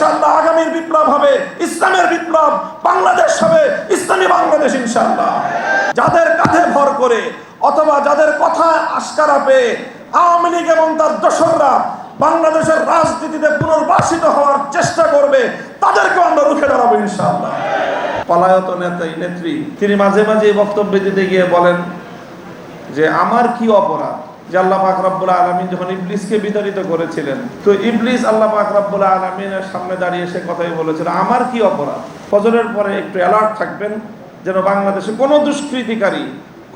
ইনশাআল্লাহ আগামীর বিপ্লব হবে, ইসলামের বিপ্লব, বাংলাদেশ হবে, ইসলামী বাংলাদেশ ইনশাআল্লাহ। যাদের কাঁধে ভর করে অথবা যাদের কথা আস্কারা পেয়ে আওয়ামী লীগ এবং তার দোসররা বাংলাদেশের রাজনীতিতে পুনর্বাসিত হওয়ার চেষ্টা করবে তাদেরকে আমরা রুখে দাঁড়াবো ইনশাআল্লাহ। পলায়ত নেতাই নেত্রী, তিনি মাঝে মাঝে বক্তব্য দিতে গিয়ে বলেন যে, আমার কি অপরাধ? যে আল্লাহ পাক রব্বুল আলমিন যখন ইবলিসকে বিতাড়িত করেছিলেন, তো ইবলিস আল্লাহ পাক রব্বুল আলমিনের সামনে দাঁড়িয়ে সে কথাই বলেছিল, আমার কি অপরাধ? ফজরের পরে একটু অ্যালার্ট থাকবেন যেন বাংলাদেশে কোনো দুষ্কৃতিকারী,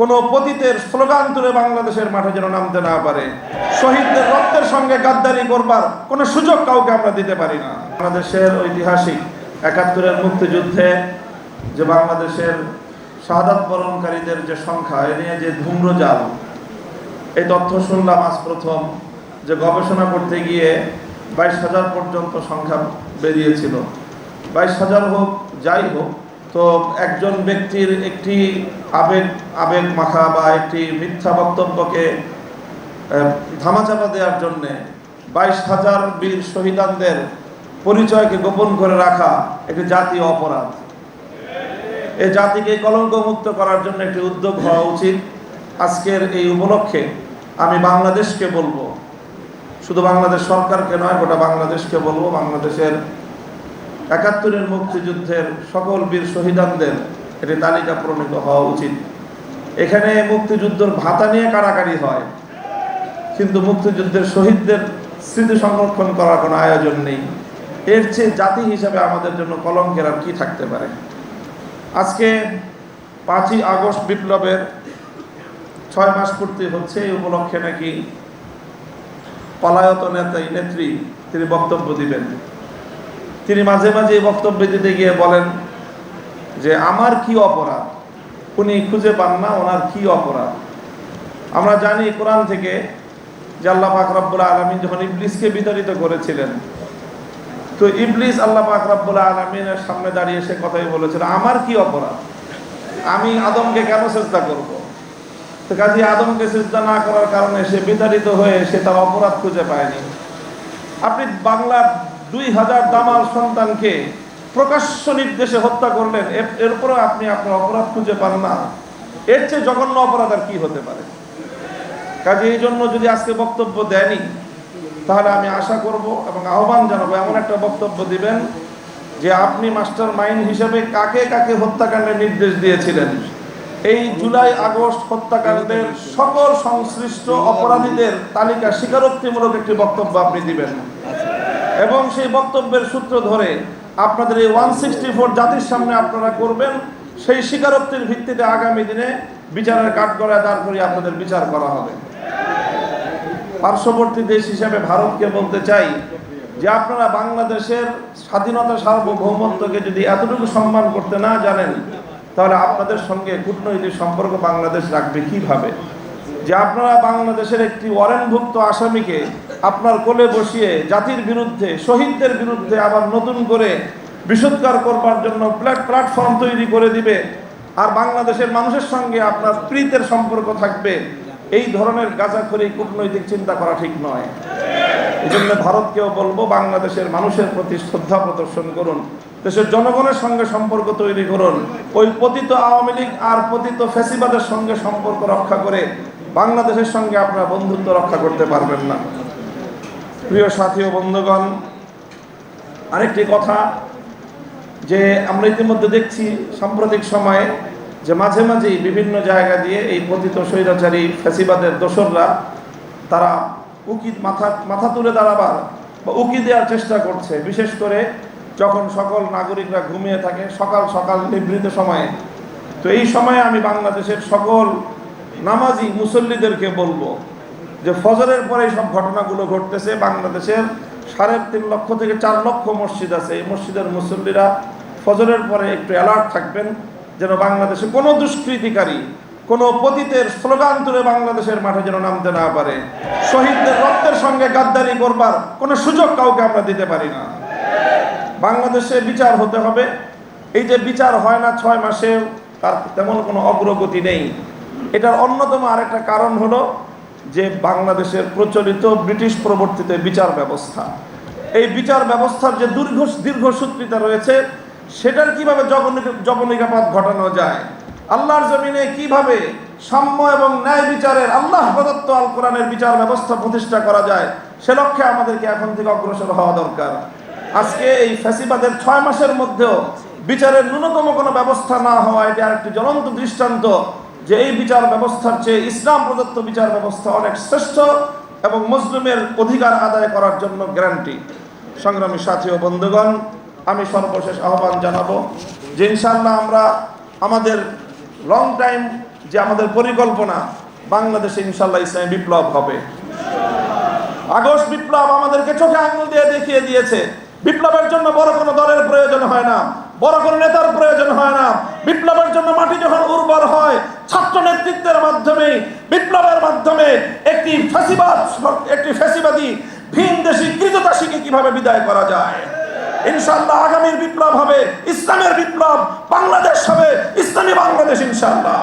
কোনো পতিতের স্লোগান তুলে বাংলাদেশের মাঠে যেন নামতে না পারে। শহীদদের রক্তের সঙ্গে গাদ্দারি করবার কোনো সুযোগ কাউকে আমরা দিতে পারি না। বাংলাদেশের ঐতিহাসিক একাত্তরের মুক্তিযুদ্ধে যে বাংলাদেশের শাহাদাত বরণকারীদের যে সংখ্যা, এ নিয়ে যে ধূম্রজাল এই তথ্য শুনলাম আজ প্রথম যে গবেষণা করতে গিয়ে বাইশ হাজার পর্যন্ত সংখ্যা বেরিয়েছিল। বাইশ হাজার হোক, যাই হোক, তো একজন ব্যক্তির একটি আবেগ আবেগ মাখা বা একটি মিথ্যা বক্তব্যকে ধামাচাপা দেওয়ার জন্যে বাইশ হাজার বীর শহীদানদের পরিচয়কে গোপন করে রাখা একটি জাতীয় অপরাধ। এই জাতিকে কলঙ্ক মুক্ত করার জন্য একটি উদ্যোগ হওয়া উচিত। আজকের এই উপলক্ষে আমি বাংলাদেশকে বলব। শুধু বাংলাদেশ সরকারকে নয়, গোটা বাংলাদেশকে বলব। বাংলাদেশের একাত্তরের মুক্তিযুদ্ধের সকল বীর শহীদানদের একটি তালিকা প্রণীত হওয়া উচিত। এখানে মুক্তিযুদ্ধের ভাতা নিয়ে কাড়াকাড়ি হয়, কিন্তু মুক্তিযুদ্ধের শহীদদের স্মৃতি সংরক্ষণ করার কোনো আয়োজন নেই। এর চেয়ে জাতি হিসাবে আমাদের জন্য কলঙ্কের আর কি থাকতে পারে? আজকে পাঁচই আগস্ট বিপ্লবের ছয় মাস পূর্তি হচ্ছে এই উপলক্ষে নাকি পলায়ত নেতাই নেত্রী, তিনি বক্তব্য দিবেন। তিনি মাঝে মাঝে বক্তব্য দিতে গিয়ে বলেন যে, আমার কি অপরাধ? উনি খুঁজে পান না, ওনার কি অপরাধ? আমরা জানি কোরআন থেকে যে আল্লাহ পাক রব্বুল আলমিন যখন ইবলিসকে বিতাড়িত করেছিলেন, তো ইবলিস আল্লাহ পাক রব্বুল আলমিনের সামনে দাঁড়িয়ে সে কথাই বলেছিল, আমার কি অপরাধ? আমি আদমকে কেন চেষ্টা করব? তো কাজে আদমকে চেষ্টা না করার কারণে সে বিতাড়িত হয়ে সে তার অপরাধ খুঁজে পায়নি। আপনি বাংলার দুই হাজার দামাল সন্তানকে প্রকাশ্য নির্দেশে হত্যা করলেন, এর- এরপরেও আপনি আপনার অপরাধ খুঁজে পান না। এর চেয়ে জঘন্য অপরাধ আর কি হতে পারে? কাজে, এই জন্য যদি আজকে বক্তব্য দেয়নি, তাহলে আমি আশা করব এবং আহ্বান জানাব, এমন একটা বক্তব্য দিবেন যে আপনি মাস্টার মাইন্ড হিসেবে কাকে কাকে হত্যাকাণ্ডের নির্দেশ দিয়েছিলেন? এই জুলাই আগস্ট হত্যাকাণ্ডের সকল সংশ্লিষ্ট অপরাধীদের তালিকা স্বীকারোক্তিমূলক একটি বক্তব্য আপনি দিবেন। এবং সেই বক্তব্যের সূত্র ধরে আপনাদের এই ওয়ান সিক্সটি ফোর জাতির সামনে আপনারা করবেন, সেই স্বীকারোক্তির ভিত্তিতে আগামী দিনে বিচারের কাঠগড়ায় দাঁড় করিয়ে আপনাদের বিচার করা হবে। পার্শ্ববর্তী দেশ হিসেবে ভারতকে বলতে চাই যে আপনারা বাংলাদেশের স্বাধীনতা সার্বভৌমত্বকে যদি এতটুকু সম্মান করতে না জানেন তাহলে আপনাদের সঙ্গে কূটনৈতিক সম্পর্ক বাংলাদেশ রাখবে কীভাবে? যে আপনারা বাংলাদেশের একটি ওয়ারেন্টভুক্ত আসামিকে আপনার কোলে বসিয়ে জাতির বিরুদ্ধে, শহীদদের বিরুদ্ধে আবার নতুন করে বিশুদ্ধার করবার জন্য প্ল্যাটফর্ম তৈরি করে দিবে, আর বাংলাদেশের মানুষের সঙ্গে আপনার প্রীতের সম্পর্ক থাকবে, এই ধরনের গাঁজাখড়ি কূটনৈতিক চিন্তা করা ঠিক নয়। এই জন্য ভারতকেও বলব বাংলাদেশের মানুষের প্রতি শ্রদ্ধা প্রদর্শন করুন। দেশের জনগণের সঙ্গে সম্পর্ক তৈরি করুন। ওই পতিত আওয়ামী লীগ আর পতিত ফ্যাসিবাদের সঙ্গে সম্পর্ক রক্ষা করে বাংলাদেশের সঙ্গে আপনারা বন্ধুত্ব রক্ষা করতে পারবেন না। প্রিয় সাথী ও বন্ধুগণ, আরেকটি কথা যে আমরা ইতিমধ্যে দেখছি সাম্প্রতিক সময়ে যে মাঝে মাঝেই বিভিন্ন জায়গা দিয়ে এই পতিত স্বৈরাচারী ফ্যাসিবাদের দোসররা তারা উকি মাথা মাথা তুলে দাঁড়াবার বা উকি দেওয়ার চেষ্টা করছে। বিশেষ করে যখন সকল নাগরিকরা ঘুমিয়ে থাকে, সকাল সকাল নিভৃত সময়ে। তো এই সময়ে আমি বাংলাদেশের সকল নামাজি মুসল্লিদেরকে বলব যে ফজরের পরে সব ঘটনাগুলো ঘটতেছে। বাংলাদেশের সাড়ে তিন লক্ষ থেকে চার লক্ষ মসজিদ আছে। এই মসজিদের মুসল্লিরা ফজরের পরে একটু অ্যালার্ট থাকবেন যেন বাংলাদেশে কোনো দুষ্কৃতিকারী কোনো পতিতের স্লোগান তুলে বাংলাদেশের মাঠে যেন নামতে না পারে। শহীদদের রক্তের সঙ্গে গাদ্দারি করবার কোনো সুযোগ কাউকে আমরা দিতে পারি না। বাংলাদেশে বিচার হতে হবে। এই যে বিচার হয় না ছয় মাসে তার তেমন কোনো অগ্রগতি নেই। এটার অন্যতম আরেকটা কারণ হলো যে বাংলাদেশের প্রচলিত ব্রিটিশ প্রবর্তিত বিচার ব্যবস্থা। এই বিচার ব্যবস্থার যে দীর্ঘ দীর্ঘসূত্রিতা রয়েছে, সেটার কীভাবে জবনিক- জবনিকাপাত ঘটানো যায়? আল্লাহর জমিনে কীভাবে সাম্য এবং ন্যায় বিচারের আল্লাহ প্রদত্ত আল কোরআনের বিচার ব্যবস্থা প্রতিষ্ঠা করা যায়, সে লক্ষ্যে আমাদেরকে এখন থেকে অগ্রসর হওয়া দরকার। আজকে এই ফ্যাসিবাদের ছয় মাসের মধ্যেও বিচারের ন্যূনতম কোনো ব্যবস্থা না হওয়া, এটি আরেকটি জ্বলন্ত দৃষ্টান্ত যে এই বিচার ব্যবস্থার চেয়ে ইসলাম প্রদত্ত বিচার ব্যবস্থা অনেক শ্রেষ্ঠ এবং মুসলিমের অধিকার আদায় করার জন্য গ্যারান্টি। সংগ্রামী সাথী ও বন্ধুগণ, আমি সর্বশেষ আহ্বান জানাব যে ইনশাল্লাহ আমরা আমাদের লং টাইম যে আমাদের পরিকল্পনা, বাংলাদেশে ইনশাল্লাহ ইসলামী বিপ্লব হবে। আগস্ট বিপ্লব আমাদেরকে চোখে আঙুল দিয়ে দেখিয়ে দিয়েছে। বিপ্লবের জন্য বড় কোনো দলের প্রয়োজন হয় না। বড় কোনো নেতার প্রয়োজন হয় না। বিপ্লবের জন্য মাটি যখন উর্বর হয়, ছাত্র নেতৃত্বের মাধ্যমে, বিপ্লবের মাধ্যমে একটি ফ্যাসিবাদ, একটি ফ্যাসিবাদী, ভিন দেশি কৃতদাসীকে কীভাবে বিদায় করা যায়? ইনশাল্লাহ আগামীর বিপ্লব হবে, ইসলামের বিপ্লব, বাংলাদেশ হবে, ইসলামী বাংলাদেশ ইনশাল্লাহ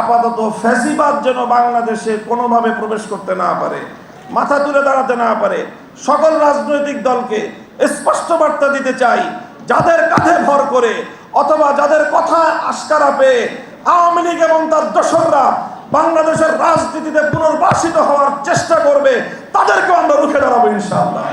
আপাতত ফ্যাসিবাদ যেন বাংলাদেশে কোনোভাবে প্রবেশ করতে না পারে, মাথা তুলে দাঁড়াতে না পারে, সকল রাজনৈতিক দলকে স্পষ্ট বার্তা দিতে চাই, যাদের কাঁধে ভর করে অথবা যাদের কথা আস্কারা পেয়ে আওয়ামী লীগ এবং তার দোসররা বাংলাদেশের রাজনীতিতে পুনর্বাসিত হওয়ার চেষ্টা করবে, তাদেরকেও আমরা রুখে দাঁড়াবো ইনশাআল্লাহ।